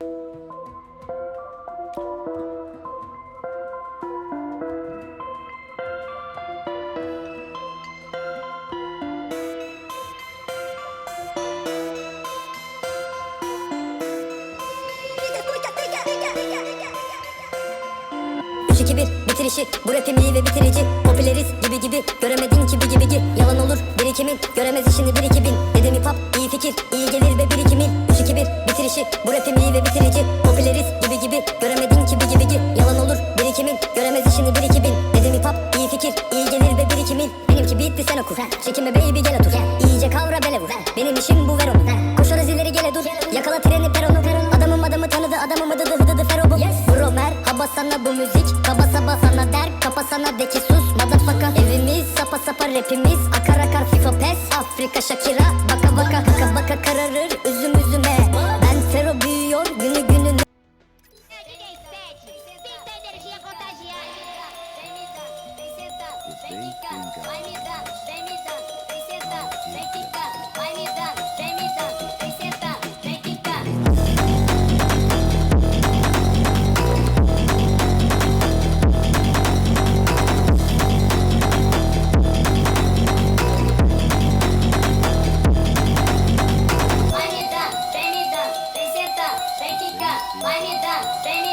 Üç, iki, bir, bitirişi Bu rapim iyi ve bitirici. Popüleriz gibi gibi Göremedin ki bir gibi gi Yalan olur birikimin Göremez işini bir iki bin fikir iyi gelir ve birikimin Üç, iki, bir, bitirişi Bu rapim iyi ve bitirici. Popüleriz gibi gibi Göremedin ki bir gibi gi Yalan olur birikimin Göremez işini bir iki bin. Dedim hip hop iyi fikir iyi gelir ve birikimin Benimki bitti sen oku. Çekinme baby gel otur. İyice kavra bele vur. Benim işim bu ver onu. Koşarız ileri gele dur. Yakala treni peronu Adamım adamı tanıdı adamım adı dı hıdı fero bu. Bro merhaba sana bu müzik. Kaba saba sana der kapa sana de ki sus. Motherfucker Evimiz sapa rapimiz Akar akar FIFA pes Afrika Shakira. Baka baka kaka baka kararır üzüm üzüme. Ben fero büyüyor günü gününe Bem. I need that. They need